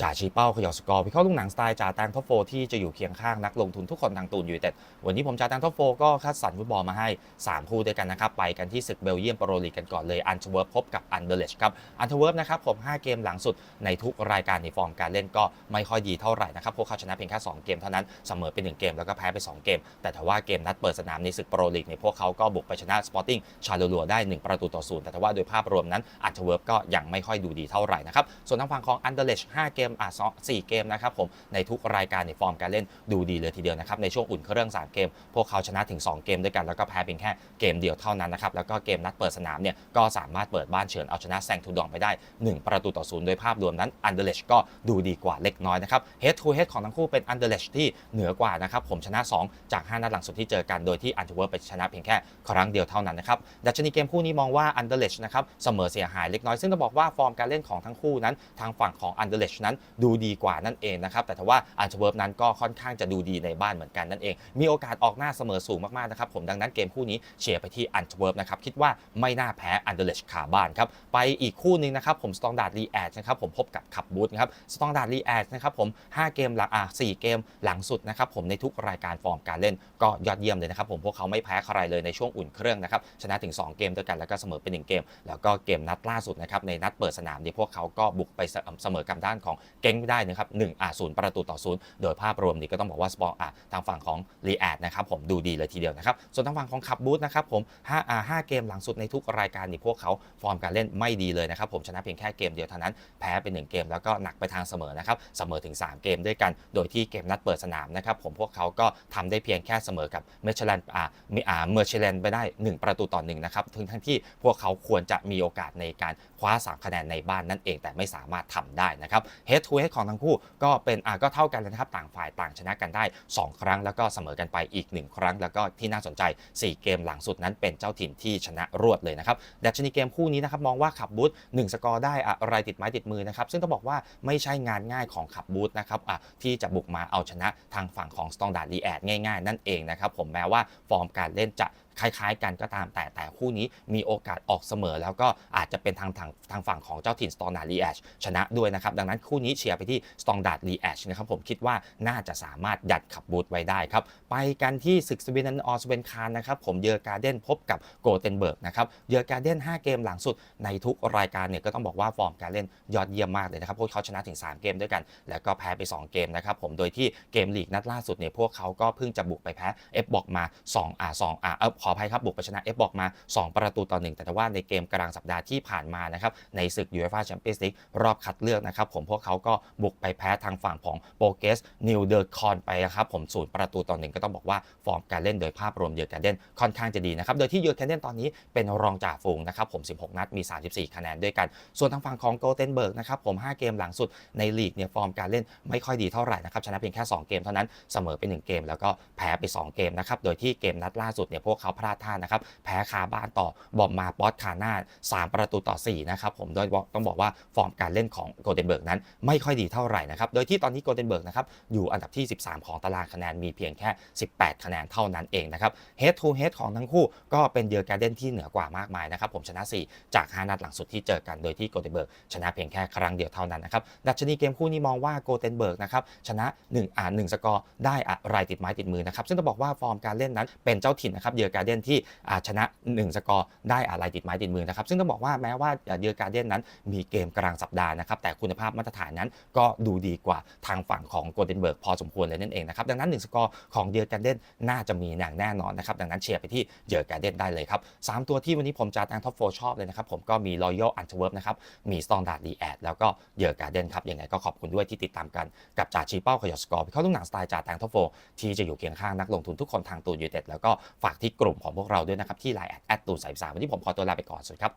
จ่าชี้เป้าขยอสกอร์พิเคราะห์ลูกหนังสไตล์จ่าแตงท็อปโฟที่จะอยู่เคียงข้างนักลงทุนทุกคนทางตูนอยูไนเต็ดวันนี้ผมจ่าแตงท็อปโฟก็คัดสรรฟุตบอลมาให้ 3 คู่ด้วยกันนะครับ ไปกันที่ศึกเบลเยียมโปรลีกกันก่อนเลยอันเทเวิร์ฟพบกับอันเดอร์เลชครับอันเทเวิร์ฟนะครับผม 5 เกมหลังสุดในทุกรายการในฟอร์มการเล่นก็ไม่ค่อยดีเท่าไหร่นะครับพวกเขาชนะเพียงแค่2เกมเท่านั้นเสมอไป1เกมแล้วก็แพ้ไป 2 เกม แต่ถ้าว่าเกมนัดเปิดสนามในศึกโปรลีกเนี่ยพวกเขาก็บุกไปชนะสปอร์ติ้งชาโลลัวได้1ประตูต่อศูนย์แต่ถ้าว่าโดยภาพรวมนั้นอันเทเวิร์ฟก็ยังไม่ค่อยดูดีเท่าไหร่นะครับส่วนทางฝั่งของอันเดอร์เลช5เกมอะ4เกมนะครับผมในทุกรายการในฟอร์มการเล่นดูดีเลยทีเดียวนะครับในช่วงอุ่นเครื่อง 3 เกม พวกเขาชนะถึง 2 เกมด้วยกันแล้วก็แพ้เพียงแค่เกมเดียวเท่านั้นนะครับแล้วก็เกมนัดเปิดสนามเนี่ยก็สามารถเปิดบ้านเฉือนเอาชนะแซงทูดองไปได้ 1 ประตูต่อศูนย์โดยภาพรวมนั้นอันเดอร์เลชก็ดูดีกว่าเล็กน้อยนะครับเฮดทูเฮดของทั้งคู่เป็นอันเดอร์เลชที่เหนือกว่านะครับผมชนะ 2 จาก 5 นัดหลังสุดที่เจอกันโดยที่อันเทเวิร์ไปชนะเพียงแค่ครั้งเดียวเท่านั้นนะครับดัชนีเกมคู่นี้มองว่าอันเดอร์เลชนะครับเสมอเสียหายเล็กน้อยซึ่งต้องบอกว่าฟอร์มการเล่นของทั้งคู่นั้น ทางฝั่งของอันเดอร์เลชนั้นดูดีกว่านั่นเองนะครับแต่ถ้าว่าอันเทเวิร์ฟนั้นก็ค่อนข้างจะดูดีในบ้านเหมือนกันนั่นเอง มีโอกาสออกหน้าเสมอสูงมากๆนะครับผมดังนั้นเกมคู่นี้เชียร์ไปที่อันเทเวิร์ฟนะครับคิดว่าไม่น่าแพ้อันเดเลชขาบ้านครับไปอีกคู่หนึงนะครับผมสตองดาร์ดรีแอดนะครับผมพบกับขับบูธครับสตองดาร์ดรีแอดนะครับผม5เกมหลังอะ4เกมหลังสุดนะครับผมในทุกรายการฟอร์มการเล่นก็ยอดเยี่ยมเลยนะครับผมพวกเขาไม่แพ้ใครเลยในช่วงอุ่นเครื่องนะครับชนะถึง 2 เกมด้วยกันแล้วก็เสมอเป็น1เกม แล้วก็เกมนัดล่าสุดนะครับในนัดเปิดสนามเนี่ยพวกเขาก็บุกไปเสมอกับด้านของเก้งไม่ได้นะครับหนึ่งอะศูนย์ประตูต่อศูนย์โดยภาพรวมนี่ก็ต้องบอกว่าสปอร์อะทางฝั่งของรีแอดนะครับผมดูดีเลยทีเดียวนะครับส่วนทางฝั่งของขับบูธนะครับผม5อ่าเกมหลังสุดในทุกรายการนี่พวกเขาฟอร์มการเล่นไม่ดีเลยนะครับผมชนะเพียงแค่เกมเดียวเท่านั้นแพ้ไป1เกมแล้วก็หนักไปทางเสมอนะครับเสมอถึง 3 เกมด้วยกัน โดยที่เกมนัดเปิดสนามนะครับผมพวกเขาก็ทำได้เพียงแค่เสมอกับเมชลันอ่ามีอ่าเมอร์เชลันไปได้ 1 ประตูต่อ1นะครับทั้งทั้งที่พวกเขาควรจะมีโอกาสในการคว้า3คะแนนในบ้านนั่นเองแต่ไม่สามารถทำได้นะครับเฮดทูเฮดของทั้งคู่ก็เป็นอ่าก็เท่ากันเลยนะครับ ต่างฝ่ายต่างชนะกันได้ 2 ครั้งแล้วก็เสมอกันไปอีก 1 ครั้ง แล้วก็ที่น่าสนใจ 4 เกมหลังสุดนั้นเป็นเจ้าถิ่นที่ชนะรวดเลยนะครับดัชนีเกมคู่นี้นะครับมองว่าขับบูธ1สกอร์ได้อะไรติดไม้ติดมือนะครับซึ่งต้องบอกว่าไม่ใช่งานง่ายของขับบูธนะครับอะที่จะบุกมาเอาชนะทางฝั่งของสตองดาร์ดีแอดง่าย ๆ นั่นเองนะครับผมแม้ว่าฟอร์มการเล่นจะ คล้ายๆ กันก็ตามแต่แต่คู่นี้มีโอกาสออกเสมอ แล้วก็อาจจะเป็นทางทางทางฝั่งของเจ้าถิ่นสตองดาร์ดรีแอชชนะด้วยนะครับ ดังนั้นคู่นี้เชียร์ไปที่สตองดาร์ดรีแอชนะครับผมคิดว่าน่าจะสามารถยัดขับบูธไว้ได้ครับ ไปกันที่ศึกสวีเดนออสเวนคารนะครับผมเยอการ์เดนพบกับโกเทนเบิร์กนะครับเยอการ์เดน5 เกมหลังสุดในทุกรายการเนี่ยก็ต้องบอกว่าฟอร์มการเล่นยอดเยี่ยมมากเลยนะครับพวกเขาชนะถึง 3 เกมด้วยกัน แล้วก็แพ้ไป 2 เกมนะครับผมโดยที่เกมลีกนัดล่าสุดเนี่ยพวกเขาก็เพิ่งจะบุกไปแพ้เอฟบอกมา2อ่า2อ่าเออขออภัยครับบุกไปชนะเอฟบอกมา 2 ประตูต่อ1แต่ว่าในเกมกลางสัปดาห์ที่ผ่านมานะครับในศึกยูเอฟ่าแชมเปี้ยนส์ลีกรอบคัดเลือกนะครับผมพวกเขาก็บุกไปแพ้ทางฝั่งของโปเกสนิวเดอร์คอนไปนะครับผมศูนย์ประตูต่อหนึ่งก็ต้องบอกว่าฟอร์มการเล่นโดยภาพรวมเยอการ์เดนค่อนข้างจะดีนะครับโดยที่เยอการ์เดนตอนนี้เป็นรองจ่าฝูงนะครับผม 16 นัดมี 34 คะแนนด้วยกัน ส่วนทางฝั่งของโกเทนเบิร์กนะครับผม 5 เกมหลังสุดในลีกเนี่ยฟอร์มการเล่นไม่ค่อยดีเท่าไหร่นะครับชนะเพียงแค่ 2 เกมเท่านั้นเสมอไป 1 เกม แล้วก็แพ้ไป 2 เกมนะครับโดยที่เกมนัดล่าสุดเนี่ยพวกเขาพลาดท่านะครับ แพ้คาบ้านต่อบอมมาปอสคาน่า3 ประตูต่อ 4 นะครับผมโดยต้องบอกว่าฟอร์มการเล่นของโกเทนเบิร์กนั้น ไม่ค่อยดีเท่าไหร่นะครับ โดยที่ตอนนี้โกเทนเบิร์กนะครับอยู่อันดับที่ 13 ของตารางคะแนนมีเพียงแค่ 18 คะแนนเท่านั้นเองนะครับ Head to Head ของทั้งคู่ก็เป็นเยอการ์เดนที่เหนือกว่ามากมายนะครับผมชนะ 4 จาก 5 นัดหลังสุดที่เจอกันโดยที่โกเทนเบิร์กชนะเพียงแค่ครั้งเดียวเท่านั้นนะครับดัชนีเกมคู่นี้มองว่าโกเทนเบิร์กนะครับชนะ1อ่า1สกอร์ได้อะไรติดไม้ติดมือนะครับซึ่งต้องบอกว่าฟอร์มการเล่นนั้นเป็นเจ้าถิ่นนะครับเยอการ์เดนที่ชนะ 1 สกอร์ได้อะไรติดไม้ติดมือนะครับซึ่งต้องบอกว่าแม้ว่าเยอการ์เดนนั้นมีเกมกลางสัปดาห์นะครับแต่คุณภาพมาตรฐานนั้นก็ดูดีกว่าทางฝั่งของโกลเทนเบิร์กพอสมควรเลยนั่นเองนะครับดังนั้น 1 สกอร์ของเยอการ์เดนน่าจะมีอย่างแน่นอนนะครับดังนั้นเชียร์ไปที่เยอการ์เดนได้เลยครับสามตัวที่วันนี้ผมจะตั้งท็อปโฟชอบเลยนะครับผมก็มี Royal a n t w e r p นะครับมีสตองดาร์ดดีแอดแล้วก็เยอการ์เดนครับยังไงก็ขอบคุณด้วยที่ติดตามกันกับจ่าชีเป้าขยอสกอร์เขาลูกหนังสไตล์จ่าแตงท็อปโฟที่จะอยู่เคียงข้างนักลงทุนทุกคนทางตูนยูเต็ดแล้วก็ฝากที่กลุ่มของพวกเราด้วยนะครับที่ไลน์แอดแอดตูนสายสามวันนี้ผมขอตัวลาไปก่อนสวัสดีครับ